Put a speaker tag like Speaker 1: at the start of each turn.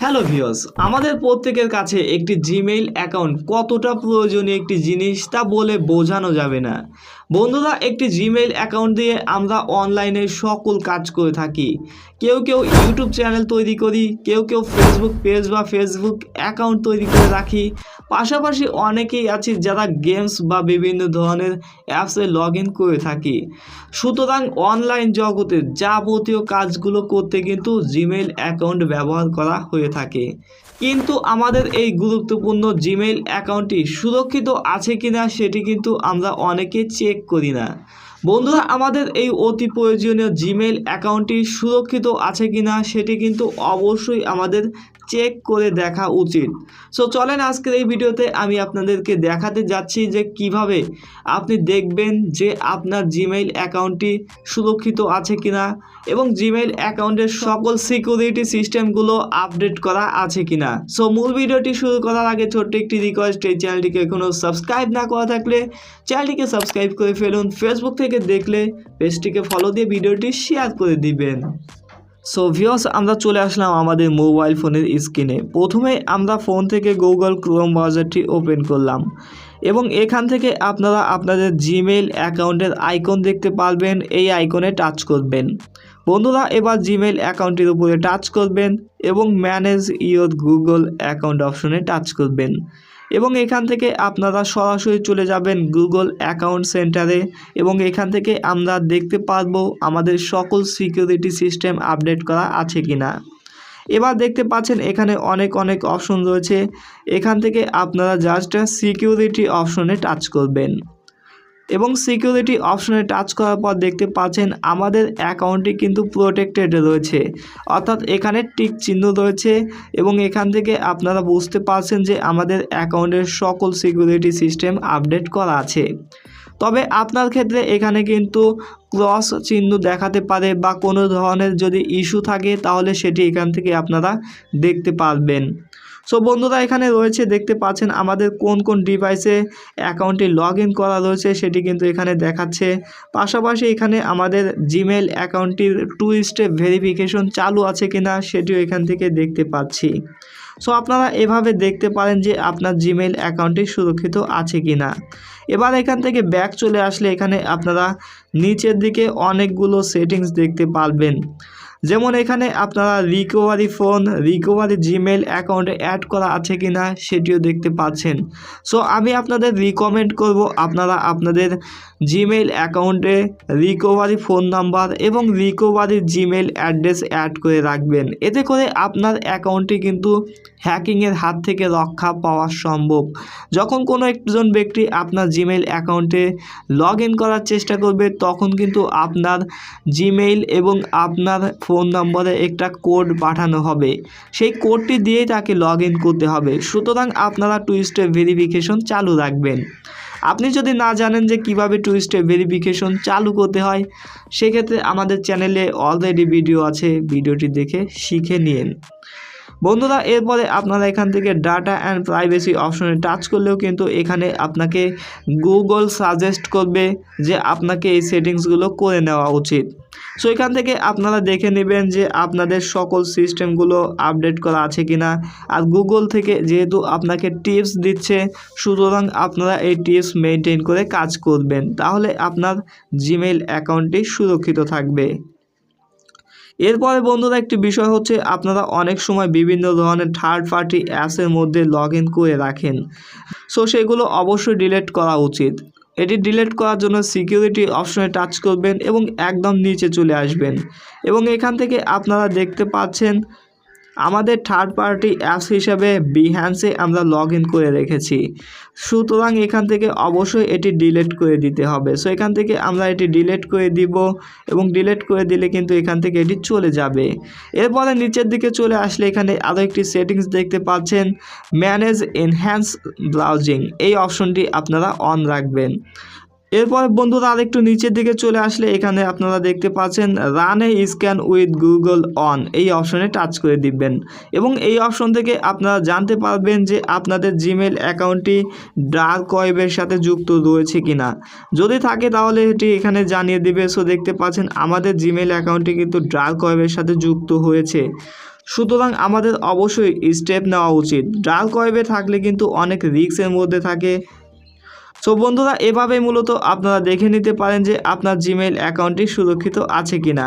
Speaker 1: Hello viewers আমাদের প্রত্যেকের কাছে একটি জিমেইল অ্যাকাউন্ট কতটা প্রয়োজনীয় একটি জিনিস তা বলে বোঝানো যাবে না। বন্ধুরা, একটি জিমেইল অ্যাকাউন্ট দিয়ে আমরা অনলাইনে সকল কাজ করে থাকি। কেউ কেউ ইউটিউব চ্যানেল তৈরি করি, কেউ কেউ ফেসবুক পেজ বা ফেসবুক অ্যাকাউন্ট তৈরি করে রাখি। পাশাপাশি অনেকেই আছে যারা গেমস বা বিভিন্ন ধরনের অ্যাপসে লগ ইন করে থাকি। সুতরাং অনলাইন জগতে যাবতীয় কাজগুলো করতে কিন্তু জিমেইল অ্যাকাউন্ট ব্যবহার করা হয়ে থাকে। কিন্তু আমাদের এই গুরুত্বপূর্ণ জিমেইল অ্যাকাউন্টটি সুরক্ষিত আছে কিনা সেটি কিন্তু আমরা অনেকে চেক করি না। বন্ধুরা, আমাদের এই অতি প্রয়োজনীয় জিমেইল অ্যাকাউন্টটি সুরক্ষিত আছে কি না সেটি কিন্তু অবশ্যই আমাদের চেক করে দেখা উচিত। সো চলেন আজকের এই ভিডিওতে আমি আপনাদেরকে দেখাতে যাচ্ছি যে কীভাবে আপনি দেখবেন যে আপনার জিমেইল অ্যাকাউন্টটি সুরক্ষিত আছে কিনা এবং জিমেইল অ্যাকাউন্টের সকল সিকিউরিটি সিস্টেমগুলো আপডেট করা আছে কিনা। সো মূল ভিডিওটি শুরু করার আগে ছোট্ট একটি রিকোয়েস্ট এই চ্যানেলটিকে এখনও সাবস্ক্রাইব না করা থাকলে চ্যানেলটিকে সাবস্ক্রাইব করে ফেলুন। ফেসবুক থেকে দেখলে পেজটিকে ফলো দিয়ে ভিডিওটি শেয়ার করে দিবেন। সো ভিওস আমরা চলে আসলাম আমাদের মোবাইল ফোনের স্ক্রিনে প্রথমে আমরা ফোন থেকে গুগল ক্রোম ব্রাউজারটি ওপেন করলাম এবং এখান থেকে আপনারা আপনাদের জিমেইল অ্যাকাউন্টের আইকন দেখতে পারবেন, এই আইকনে টাচ করবেন। বন্ধুরা, এবার জিমেইল অ্যাকাউন্টের উপরে টাচ করবেন এবং ম্যানেজ ইয়োর গুগল অ্যাকাউন্ট অপশনে টাচ করবেন। এবং এখান থেকে আপনারা সরাসরি চলে যাবেন গুগল অ্যাকাউন্ট সেন্টারে এবং এখান থেকে আমরা দেখতে পারব আমাদের সকল সিকিউরিটি সিস্টেম আপডেট করা আছে কি না এবার দেখতে পাচ্ছেন এখানে অনেক অনেক অপশন রয়েছে। এখান থেকে আপনারা জাস্ট সিকিউরিটি অপশনে টাচ করবেন। এবং সিকিউরিটি অপশনে টাচ করার পর দেখতে পাচ্ছেন আমাদের অ্যাকাউন্টটি কিন্তু প্রোটেক্টেড রয়েছে। অর্থাৎ এখানে টিক চিহ্ন রয়েছে এবং এখান থেকে আপনারা বুঝতে পারছেন যে আমাদের অ্যাকাউন্টের সকল সিকিউরিটি সিস্টেম আপডেট করা আছে। তবে আপনার ক্ষেত্রে এখানে কিন্তু ক্রস চিহ্ন দেখাতে পারে বা কোনো ধরনের যদি ইস্যু থাকে তাহলে সেটি এখান থেকে আপনারা দেখতে পারবেন। সো বন্ধুরা, এখানে রয়েছে, দেখতে পাচ্ছেন আমাদের কোন কোন ডিভাইসে অ্যাকাউন্টটি লগ করা রয়েছে সেটি কিন্তু এখানে দেখাচ্ছে। পাশাপাশি এখানে আমাদের জিমেল অ্যাকাউন্টটির টু স্টেপ ভেরিফিকেশন চালু আছে কিনা সেটিও এখান থেকে দেখতে পাচ্ছি। সো আপনারা এভাবে দেখতে পারেন যে আপনার জিমেল অ্যাকাউন্টটি সুরক্ষিত আছে কি না এবার এখান থেকে ব্যাক চলে আসলে এখানে আপনারা নিচের দিকে অনেকগুলো সেটিংস দেখতে পারবেন। যেমন এখানে আপনারা রিকভারি ফোন রিকভারি জিমেল অ্যাকাউন্টে অ্যাড করা আছে কি না সেটিও দেখতে পাচ্ছেন। সো আমি আপনাদের রিকমেন্ড করব আপনারা আপনাদের জিমেল অ্যাকাউন্টে রিকভারি ফোন নাম্বার এবং রিকভারি জিমেল অ্যাড্রেস অ্যাড করে রাখবেন। এতে করে আপনার অ্যাকাউন্টটি কিন্তু হ্যাকিংয়ের হাত থেকে রক্ষা পাওয়া সম্ভব। যখন কোনো একজন ব্যক্তি আপনার জিমেল অ্যাকাউন্টে লগ ইন করার চেষ্টা করবে, তখন কিন্তু আপনার জিমেইল এবং আপনার ফোন নম্বরে একটা কোড পাঠানো হবে। সেই কোডটি দিয়েই তাকে লগ করতে হবে। সুতরাং আপনারা টু স্টেপ ভেরিফিকেশন চালু রাখবেন। আপনি যদি না জানেন যে কীভাবে টু স্টেপ ভেরিফিকেশন চালু করতে হয়, সেক্ষেত্রে আমাদের চ্যানেলে অলরেডি ভিডিও আছে। ভিডিওটি দেখে শিখে নিন। বন্ধুরা, এরপরে আপনারা এখান থেকে ডাটা অ্যান্ড প্রাইভেসি অপশনে টাচ করলেও কিন্তু এখানে আপনাকে গুগল সাজেস্ট করবে যে আপনাকে এই সেটিংসগুলো করে নেওয়া উচিত। সো এখান থেকে আপনারা দেখে নেবেন যে আপনাদের সকল সিস্টেমগুলো আপডেট করা আছে কিনা। আর গুগল থেকে যেহেতু আপনাকে টিপস দিচ্ছে, সুতরাং আপনারা এই টিপস মেনটেন করে কাজ করবেন। তাহলে আপনার জিমেইল অ্যাকাউন্টটি সুরক্ষিত থাকবে। এরপরে বন্ধুরা একটি বিষয় হচ্ছে আপনারা অনেক সময় বিভিন্ন ধরনের থার্ড পার্টি অ্যাপসের মধ্যে লগ করে রাখেন। সো সেগুলো অবশ্যই ডিলেট করা উচিত। এটি ডিলেট করার জন্য সিকিউরিটি অপশনে টাচ করবেন এবং একদম নিচে চলে আসবেন। এবং এখান থেকে আপনারা দেখতে পাচ্ছেন আমাদের থার্ড পার্টি অ্যাপস হিসাবে বিহ্যান্সে আমরা লগ ইন করে রেখেছি। সুতরাং এখান থেকে অবশ্যই এটি ডিলেট করে দিতে হবে। সো এখান থেকে আমরা এটি ডিলেট করে দিব এবং ডিলেট করে দিলে কিন্তু এখান থেকে এটি চলে যাবে। এরপরে নিচের দিকে চলে আসলে এখানে আরও একটি সেটিংস দেখতে পাচ্ছেন ম্যানেজ এনহ্যান্স ব্রাউজিং এই অপশনটি আপনারা অন রাখবেন। এরপর বন্ধুরা আরেকটু নিচের দিকে চলে আসলে এখানে আপনারা দেখতে পাচ্ছেন run scan with Google on এই অপশনে টাচ করে দিবেন। এবং এই অপশন থেকে আপনারা জানতে পারবেন যে আপনাদের জিমেল অ্যাকাউন্টটি ডার্ক ওয়েবের সাথে যুক্ত রয়েছে কিনা। যদি থাকে তাহলে এটি এখানে জানিয়ে দিবে। সো দেখতে পাচ্ছেন আমাদের জিমেল অ্যাকাউন্টটি কিন্তু ডার্ক ওয়েবের সাথে যুক্ত হয়েছে। সুতরাং আমাদের অবশ্যই স্টেপ নেওয়া উচিত। ডার্ক ওয়েবে থাকলে কিন্তু অনেক রিস্কের মধ্যে থাকে। সো বন্ধুরা এভাবে মূলত আপনারা দেখে নিতে পারেন যে আপনার জিমেইল অ্যাকাউন্টটি সুরক্ষিত আছে কিনা।